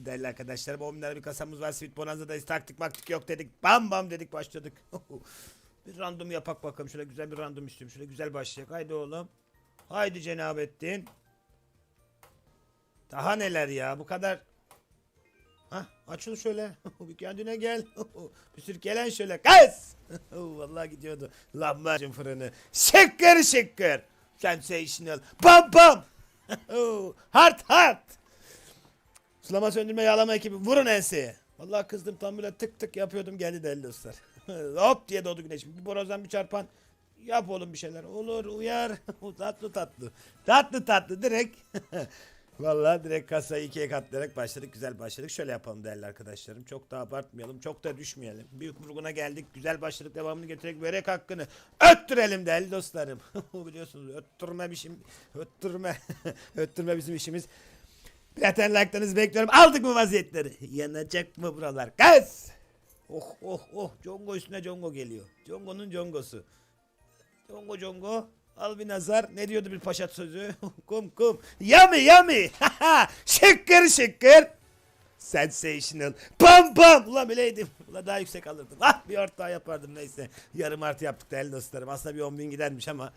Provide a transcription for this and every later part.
bitti değerli arkadaşlar. 10 bin lira bir kasamız var. Sweet Bonanza'dayız. Taktik maktik yok dedik. Bam bam dedik başladık. bir random yapak bakalım. Şöyle güzel bir random istiyorum. Şöyle güzel başlayacak. Haydi oğlum. Haydi Cenabettin. Daha neler ya bu kadar. Hah açıl şöyle. bir kendine gel. bir sürkelen şöyle. Kız. Vallahi gidiyordu. Lahmacun fırını. Şıkkır şıkkır. Sensational. Bam bam. hard hard. Sulama söndürme yağlama ekibi vurun enseye. Vallahi kızdım tam böyle tık tık yapıyordum geldi değerli dostlar. Hop diye doğdu güneş. Bir borazdan bir çarpan. Yap oğlum bir şeyler. Olur uyar. tatlı tatlı. Tatlı tatlı direkt. Vallahi direkt kasayı ikiye katlayarak başladık. Güzel başladık. Şöyle yapalım değerli arkadaşlarım. Çok da abartmayalım. Çok da düşmeyelim. Büyük vurguna geldik. Güzel başladık. Devamını getirerek börek hakkını öttürelim değerli dostlarım. Biliyorsunuz öttürme biçim. Öttürme. öttürme bizim işimiz. Like'larınızı bekliyorum. Aldık mı vaziyetleri? Yanacak mı buralar? Kız! Oh oh oh. Congo üstüne Congo geliyor. Congo'nun Congo'su. Congo Congo. Al bir nazar. Ne diyordu bir paşa sözü? kum kum. Yummy yummy. şıkkır şıkkır. Sensational. Pam pam. Ulan bileydim. Ulan daha yüksek alırdım. Ah bir art daha yapardım neyse. Yarım artı yaptık değerli dostlarım. Aslında bir 10 bin gidermiş ama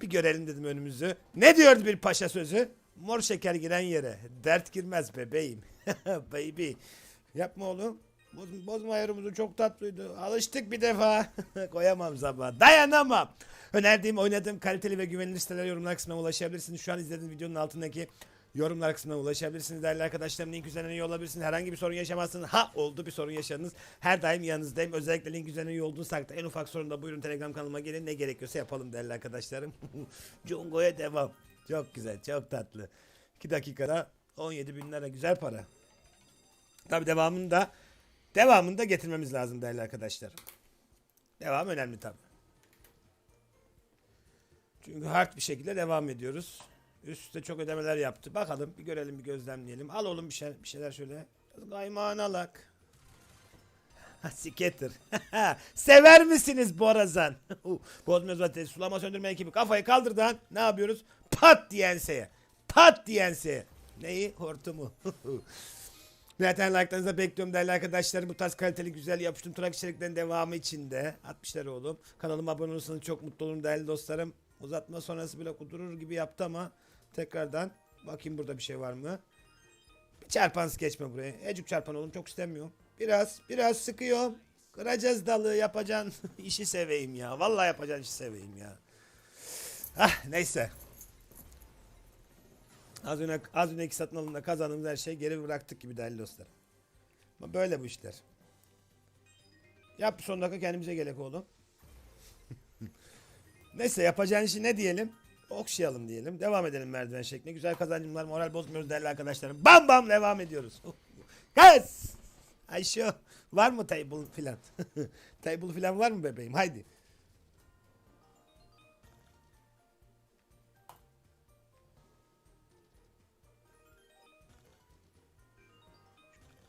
bir görelim dedim önümüzü. Ne diyordu bir paşa sözü? Mor şeker giren yere dert girmez bebeğim. Baby. Yapma oğlum. Boz, bozma ayarımızı çok tatlıydı. Alıştık bir defa. Koyamam zaman. Dayanamam. Önerdiğim, oynadığım kaliteli ve güvenilir siteler yorumlar kısmına ulaşabilirsiniz. Şu an izlediğiniz videonun altındaki yorumlar kısmına ulaşabilirsiniz. Değerli arkadaşlarım link üzerinden üye olabilirsiniz. Herhangi bir sorun yaşamazsınız. Ha oldu bir sorun yaşadınız. Her daim yanınızdayım. Özellikle link üzerinden üye olduğunuz takdirde en ufak sorunda buyurun Telegram kanalıma gelin. Ne gerekiyorsa yapalım değerli arkadaşlarım. Congo'ya devam. Çok güzel, çok tatlı. 2 dakikada 17 bin lira güzel para. Tabi devamında devamında getirmemiz lazım değerli arkadaşlar. Devam önemli tabi. Çünkü hard bir şekilde devam ediyoruz. Üst üste çok ödemeler yaptı. Bakalım bir görelim bir gözlemleyelim. Al oğlum bir, şey, bir şeyler şöyle. Kaymağını alak. Siketir. Sever misiniz Borazan? Bozmuyor zaten. Sulama söndürme ekibi kafayı kaldırdan ne yapıyoruz? Pat diye. Pat diye. Neyi? Hortumu. Zaten like'larınızı bekliyorum değerli arkadaşlar. Bu tarz kaliteli güzel yapıştım trak içeriklerin devamı içinde. 60'lar oğlum. Kanalıma abone olursanız çok mutlu olurum değerli dostlarım. Uzatma sonrası bile kudurur gibi yaptı ama tekrardan bakayım burada bir şey var mı? Bir çarpansı geçme buraya. Ecuk çarpan oğlum çok istemiyorum. Biraz biraz sıkıyorum. Kıracağız dalı yapacaksın işi seveyim ya. Vallahi yapacaksın işi seveyim ya. Ah neyse. Az önce az önceki satın alımda kazandığımız her şeyi geri bıraktık gibi değerli dostlar. Ama böyle bu işler. Yap son dakika kendimize gerek oğlum. Neyse yapacağın işi ne diyelim? Okşayalım diyelim. Devam edelim merdiven şeklinde. Güzel kazancımlar moral bozmuyoruz değerli arkadaşlarım. Bam bam devam ediyoruz. Kız! Ayşe var mı table filan? table filan var mı bebeğim? Haydi.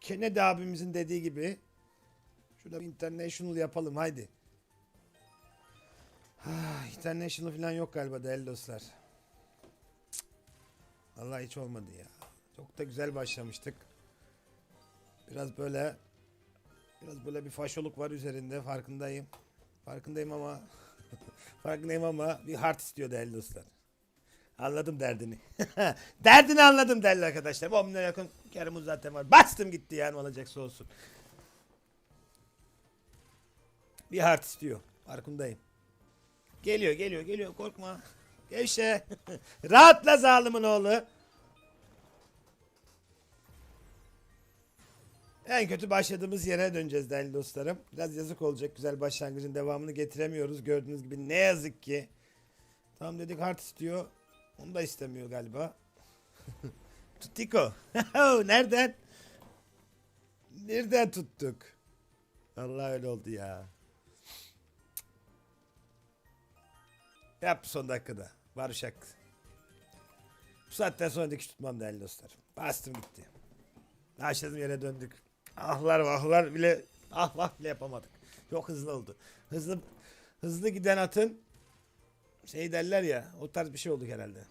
Kennedy abimizin dediği gibi şurada bir international yapalım haydi. Ah, international falan yok galiba değerli dostlar. Cık. Vallahi hiç olmadı ya. Çok da güzel başlamıştık. Biraz böyle biraz böyle bir faşoluk var üzerinde farkındayım. Farkındayım ama farkındayım ama bir hard istiyor değerli dostlar. Anladım derdini. derdini anladım değerli arkadaşlar. 10 milyona yakın karımız zaten var. Bastım gitti yani olacaksa olsun. Bir hard istiyor. Farkındayım. Geliyor geliyor geliyor korkma. Gevşe. Rahatla zalimin oğlu. En kötü başladığımız yere döneceğiz değerli dostlarım. Biraz yazık olacak. Güzel başlangıcın devamını getiremiyoruz. Gördüğünüz gibi ne yazık ki. Tam dedik hard istiyor. Onu da istemiyor galiba. Tutiko. Nereden? Nereden tuttuk? Allah öyle oldu ya. Yap son dakikada. Barışak. Bu saatten sonra dikiş tutmam değerli dostlar. Bastım gitti. Başladım yere döndük. Ahlar vahlar bile ah vah bile yapamadık. Çok hızlı oldu. Hızlı hızlı giden atın şey derler ya o tarz bir şey olduk herhalde.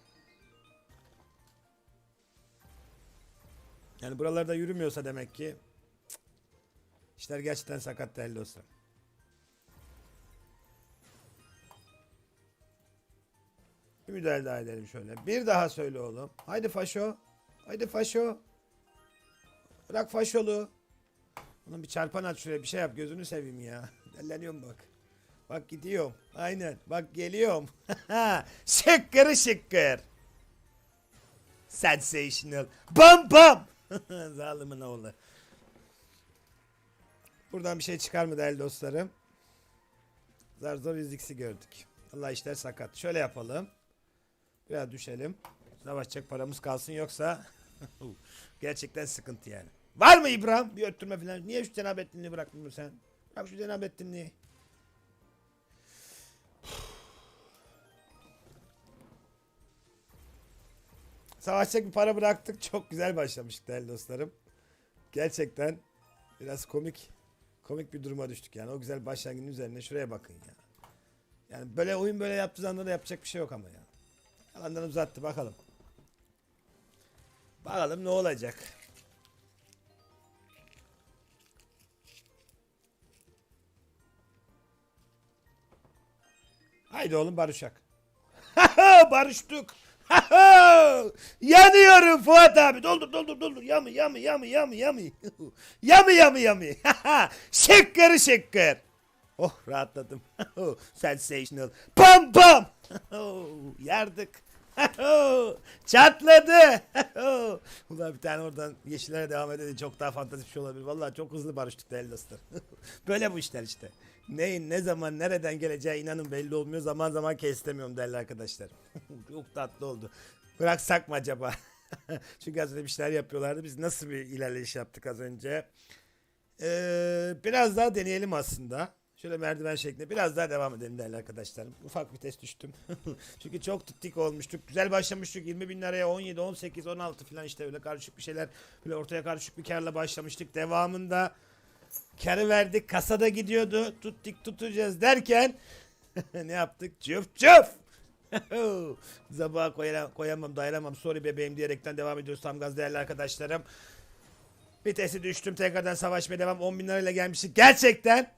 Yani buralarda yürümüyorsa demek ki işler gerçekten sakat değerli dostlarım. Bir müdahale daha edelim şöyle. Bir daha söyle oğlum. Haydi Faşo. Haydi Faşo. Bırak Faşolu. Ulan bir çarpan aç şuraya bir şey yap gözünü seveyim ya. Delleniyorum bak. Bak gidiyorum. Aynen. Bak geliyorum. şıkkır şıkkır. Sensational. Bam bam. Zalimin oğlu. Buradan bir şey çıkar mı değerli dostlarım? Zar zor 100x'i gördük. Allah işler sakat. Şöyle yapalım. Biraz düşelim. Savaşacak paramız kalsın yoksa gerçekten sıkıntı yani. Var mı İbrahim? Bir öttürme falan. Niye şu cenabettinliği bırakmıyorsun sen? Bırak şu cenabettinliği. Savaşacak bir para bıraktık. Çok güzel başlamıştık değerli dostlarım. Gerçekten biraz komik komik bir duruma düştük yani. O güzel başlangıcın üzerine şuraya bakın ya. Yani böyle oyun böyle yaptığı zaman da yapacak bir şey yok ama ya. Yalandan uzattı bakalım. Bakalım ne olacak. Haydi oğlum barışak. Barıştık. Yanıyorum Fuat abi. Doldur doldur doldur. Yamı yamı yamı yamı yamı. yamı yamı yamı. şıkkır şıkkır. Oh rahatladım. Sensational. Bam bam. Yardık. Çatladı. Ulan bir tane oradan yeşillere devam edelim çok daha fantastik bir şey olabilir. Vallahi çok hızlı barıştık dostlar. Böyle bu işler işte. Neyin ne zaman nereden geleceği inanın belli olmuyor. Zaman zaman kestiremiyorum değerli arkadaşlar. çok tatlı oldu. Bıraksak mı acaba? Çünkü az önce bir şeyler yapıyorlardı. Biz nasıl bir ilerleyiş yaptık az önce? Ee, biraz daha deneyelim aslında. Şöyle merdiven şeklinde biraz daha devam edelim değerli arkadaşlarım. Ufak bir test düştüm. Çünkü çok tuttik olmuştuk. Güzel başlamıştık. 20 bin liraya 17, 18, 16 falan işte öyle karışık bir şeyler. Böyle ortaya karışık bir karla başlamıştık. Devamında karı verdik. Kasada gidiyordu. Tuttuk tutacağız derken ne yaptık? Cüf cüf. Zabağa koyamam, koyamam dayanamam sorry bebeğim diyerekten devam ediyoruz tam gaz değerli arkadaşlarım. Vitesi düştüm tekrardan savaşmaya devam 10 bin lirayla gelmiştik. Gerçekten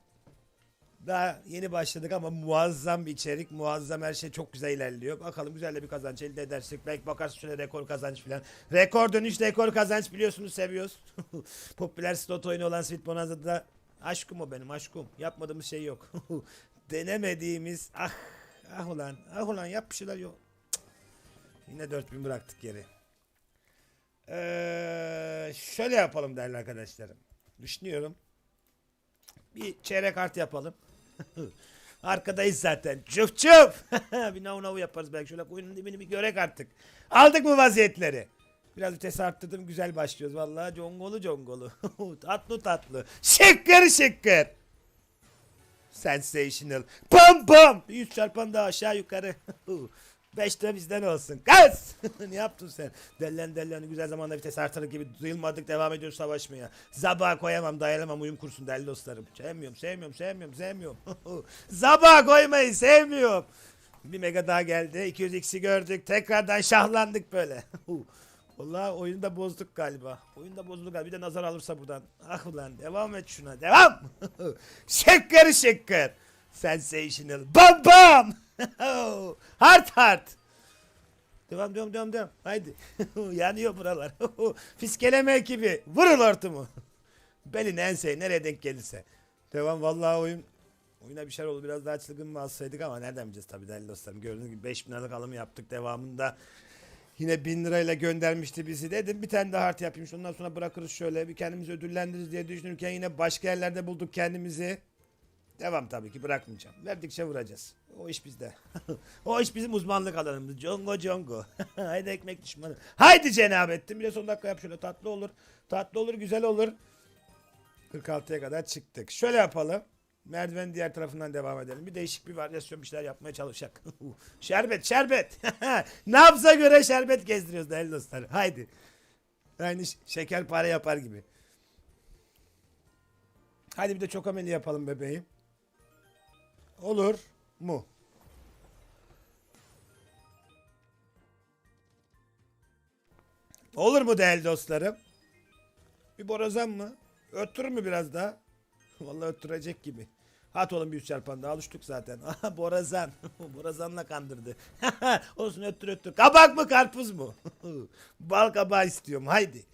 daha yeni başladık ama muazzam bir içerik, muazzam her şey çok güzel ilerliyor. Bakalım güzel de bir kazanç elde edersek. Belki bakarsın şöyle rekor kazanç falan. Rekor dönüş, rekor kazanç biliyorsunuz seviyoruz. Popüler slot oyunu olan Sweet Bonanza'da aşkım o benim aşkım. Yapmadığımız şey yok. Denemediğimiz ah ah ulan ah ulan yap bir şeyler yok. Cık. Yine 4000 bıraktık geri. Ee, şöyle yapalım değerli arkadaşlarım. Düşünüyorum. Bir çeyrek artı yapalım. Arkadayız zaten. Çuf çuf. bir nav navu yaparız belki. Şöyle oyunun dibini bir görek artık. Aldık mı vaziyetleri? Biraz vites arttırdım. Güzel başlıyoruz. Vallahi congolu congolu. tatlı tatlı. Şıkkır şıkkır. Sensational. Pam pam. Bir yüz çarpan daha aşağı yukarı. Beş de bizden olsun. Gaz! ne yaptın sen? Dellen dellen güzel zamanda vites artırır gibi duyulmadık devam ediyoruz savaşmaya. Zabağa koyamam dayanamam uyum kursun değerli dostlarım. Sevmiyorum sevmiyorum sevmiyorum sevmiyorum. Zabağa koymayı sevmiyorum. Bir mega daha geldi. 200x'i gördük. Tekrardan şahlandık böyle. Vallahi oyunu da bozduk galiba. Oyunu da bozduk galiba. Bir de nazar alırsa buradan. Ah ulan devam et şuna. Devam. şıkkır şıkkır. Sensational. Bam bam. hard hard. Devam devam devam devam. Haydi. Yanıyor buralar. Fiskeleme ekibi. Vurun hortumu. Belin enseyi nereye denk gelirse. Devam vallahi oyun. Oyuna bir şeyler oldu. Biraz daha çılgın mı alsaydık ama nereden bileceğiz tabii değerli dostlarım. Gördüğünüz gibi 5000 liralık alımı yaptık devamında. Yine 1000 lirayla göndermişti bizi dedim. Bir tane daha hard yapayım. Ondan sonra bırakırız şöyle. Bir kendimizi ödüllendiririz diye düşünürken yine başka yerlerde bulduk kendimizi. Devam tabii ki bırakmayacağım. Verdikçe vuracağız. O iş bizde. o iş bizim uzmanlık alanımız. Congo congo. Haydi ekmek düşmanı. Haydi cenabettin. Bir de son dakika yap şöyle tatlı olur. Tatlı olur güzel olur. 46'ya kadar çıktık. Şöyle yapalım. Merdivenin diğer tarafından devam edelim. Bir değişik bir varyasyon bir şeyler yapmaya çalışacak. şerbet şerbet. Nabza göre şerbet gezdiriyoruz değerli dostlar. Haydi. Aynı ş- şekerpare yapar gibi. Hadi bir de çok ameli yapalım bebeğim. Olur mu? Olur mu değerli dostlarım? Bir borazan mı? Öttürür mü biraz daha? Vallahi öttürecek gibi. At oğlum bir üç çarpan daha alıştık zaten. Aha borazan. Borazanla kandırdı. Olsun öttür öttür. Kabak mı karpuz mu? Bal kabağı istiyorum haydi.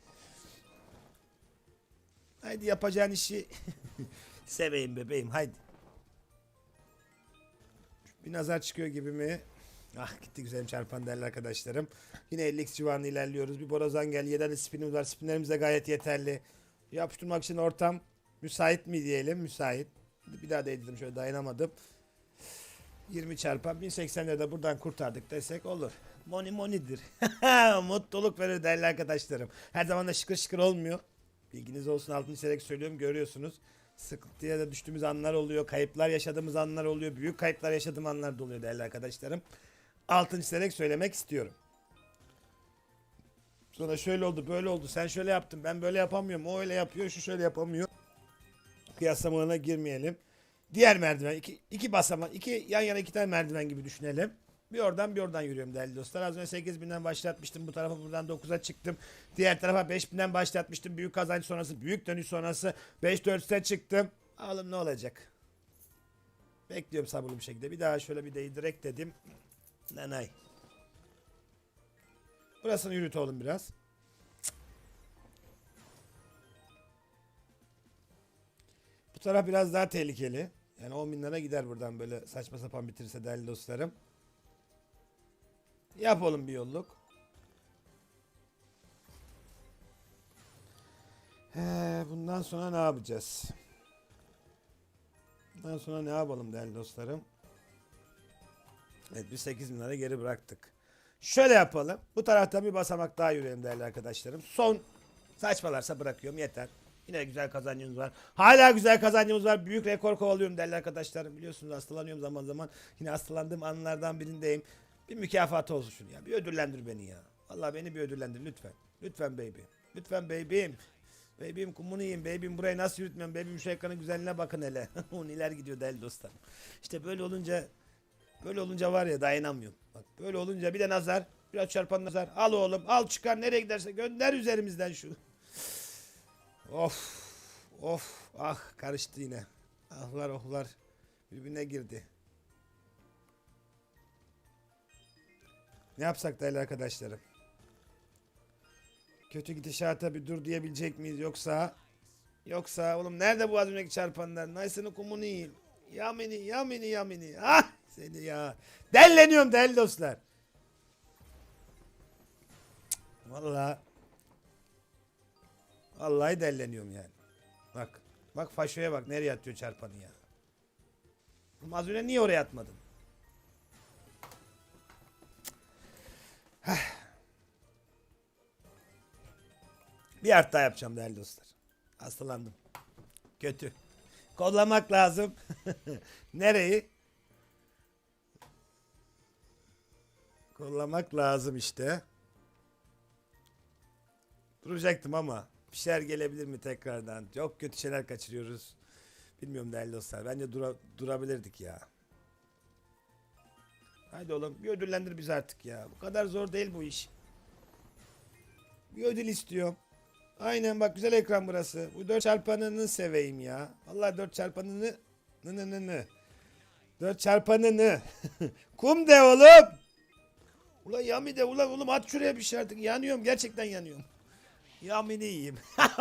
Haydi yapacağın işi seveyim bebeğim haydi. Bir nazar çıkıyor gibi mi? Ah gitti güzelim çarpan değerli arkadaşlarım. Yine 50x civarında ilerliyoruz. Bir borazan geldi. 7 tane spinimiz var. Spinlerimiz de gayet yeterli. Yapıştırmak için ortam müsait mi diyelim? Müsait. Bir daha değdirdim şöyle dayanamadım. 20 çarpan 1080 de buradan kurtardık desek olur. Money money'dir. Mutluluk verir değerli arkadaşlarım. Her zaman da şıkır şıkır olmuyor. Bilginiz olsun altını çizerek söylüyorum görüyorsunuz. Sıkıntıya da düştüğümüz anlar oluyor. Kayıplar yaşadığımız anlar oluyor. Büyük kayıplar yaşadığım anlar da oluyor değerli arkadaşlarım. Altını çizerek söylemek istiyorum. Sonra şöyle oldu böyle oldu sen şöyle yaptın ben böyle yapamıyorum o öyle yapıyor şu şöyle yapamıyor. Kıyaslamalarına girmeyelim. Diğer merdiven iki, iki basamak iki yan yana iki tane merdiven gibi düşünelim. Bir oradan bir oradan yürüyorum değerli dostlar. Az önce 8000'den başlatmıştım. Bu tarafa buradan 9'a çıktım. Diğer tarafa 5000'den başlatmıştım. Büyük kazanç sonrası, büyük dönüş sonrası 5-4'e çıktım. Alım ne olacak? Bekliyorum sabırlı bir şekilde. Bir daha şöyle bir değdirek dedim. Nanay. Burasını yürüt oğlum biraz. Bu taraf biraz daha tehlikeli. Yani 10 bin lira gider buradan böyle saçma sapan bitirirse değerli dostlarım. Yap oğlum bir yolluk. He, bundan sonra ne yapacağız? Bundan sonra ne yapalım değerli dostlarım? Evet biz 8 bin lira geri bıraktık. Şöyle yapalım. Bu taraftan bir basamak daha yürüyelim değerli arkadaşlarım. Son saçmalarsa bırakıyorum yeter. Yine güzel kazancımız var. Hala güzel kazancımız var. Büyük rekor kovalıyorum değerli arkadaşlarım. Biliyorsunuz hastalanıyorum zaman zaman. Yine hastalandığım anlardan birindeyim. Bir mükafat olsun şunu ya. Bir ödüllendir beni ya. Vallahi beni bir ödüllendir lütfen. Lütfen baby. Lütfen baby'im. Baby'im kumunu yiyin. Baby'im burayı nasıl yürütmem. Baby'im şu ekranın güzelliğine bakın hele. o neler gidiyor değerli dostlarım. İşte böyle olunca böyle olunca var ya dayanamıyorum. Bak böyle olunca bir de nazar. Biraz çarpan nazar. Al oğlum al çıkar nereye giderse gönder üzerimizden şu. Of. Of. Ah karıştı yine. Ahlar ohlar birbirine girdi. Ne yapsak değerli arkadaşlarım? Kötü gidişata bir dur diyebilecek miyiz yoksa yoksa oğlum nerede bu az önceki çarpanlar? Nice'ını kumunu yiyin. Yamini yamini yamini. Ah seni ya. Delleniyorum değerli dostlar. Vallahi Vallahi delleniyorum yani. Bak. Bak faşoya bak nereye atıyor çarpanı ya. Az önce niye oraya atmadın? Heh. Bir art daha yapacağım değerli dostlar. Hastalandım. Kötü. Kollamak lazım. Nereyi? Kollamak lazım işte. Duracaktım ama bir şeyler gelebilir mi tekrardan? Çok kötü şeyler kaçırıyoruz. Bilmiyorum değerli dostlar. Bence dura, durabilirdik ya. Haydi oğlum bir ödüllendir bizi artık ya. Bu kadar zor değil bu iş. Bir ödül istiyorum. Aynen bak güzel ekran burası. Bu dört çarpanını seveyim ya. Allah dört çarpanını nı nı nı nı. Dört çarpanını. Kum de oğlum. Ulan yami de ulan oğlum at şuraya bir şey artık. Yanıyorum gerçekten yanıyorum. Yamini yiyeyim.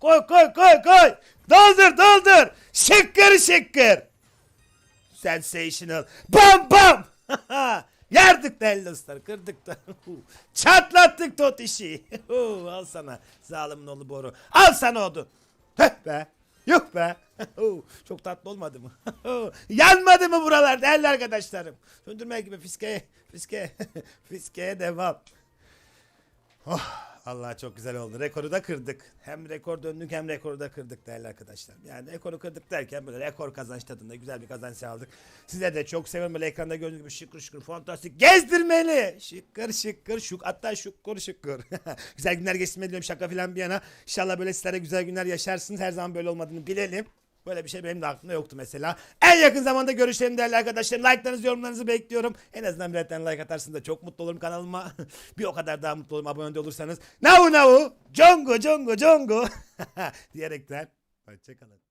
koy koy koy koy. Doldur doldur. Şıkkır şıkkır. Sensational. Bam bam. Yardık değerli dostlar. Kırdık da. Çatlattık tot işi. Al sana zalimin oğlu boru. Al sana odun. Tüh be. Yok be. Çok tatlı olmadı mı? Yanmadı mı buralar değerli arkadaşlarım? Söndürme gibi fiskeye, fiske, fiskeye devam. Oh, Allah çok güzel oldu. Rekoru da kırdık. Hem rekor döndük hem rekoru da kırdık değerli arkadaşlar. Yani rekoru kırdık derken böyle rekor kazanç tadında güzel bir kazanç aldık. Size de çok seviyorum böyle ekranda gördüğünüz gibi şıkır şıkır fantastik gezdirmeli. Şıkır şıkır şuk hatta şukur şıkır. güzel günler geçsin diliyorum şaka filan bir yana. İnşallah böyle sizlere güzel günler yaşarsınız. Her zaman böyle olmadığını bilelim. Böyle bir şey benim de aklımda yoktu mesela. En yakın zamanda görüşelim değerli arkadaşlarım. Like'larınızı, yorumlarınızı bekliyorum. En azından birer tane like atarsınız da çok mutlu olurum kanalıma. bir o kadar daha mutlu olurum abone de olursanız. Navu navu, congo congo congo diyerekten. Hoşçakalın.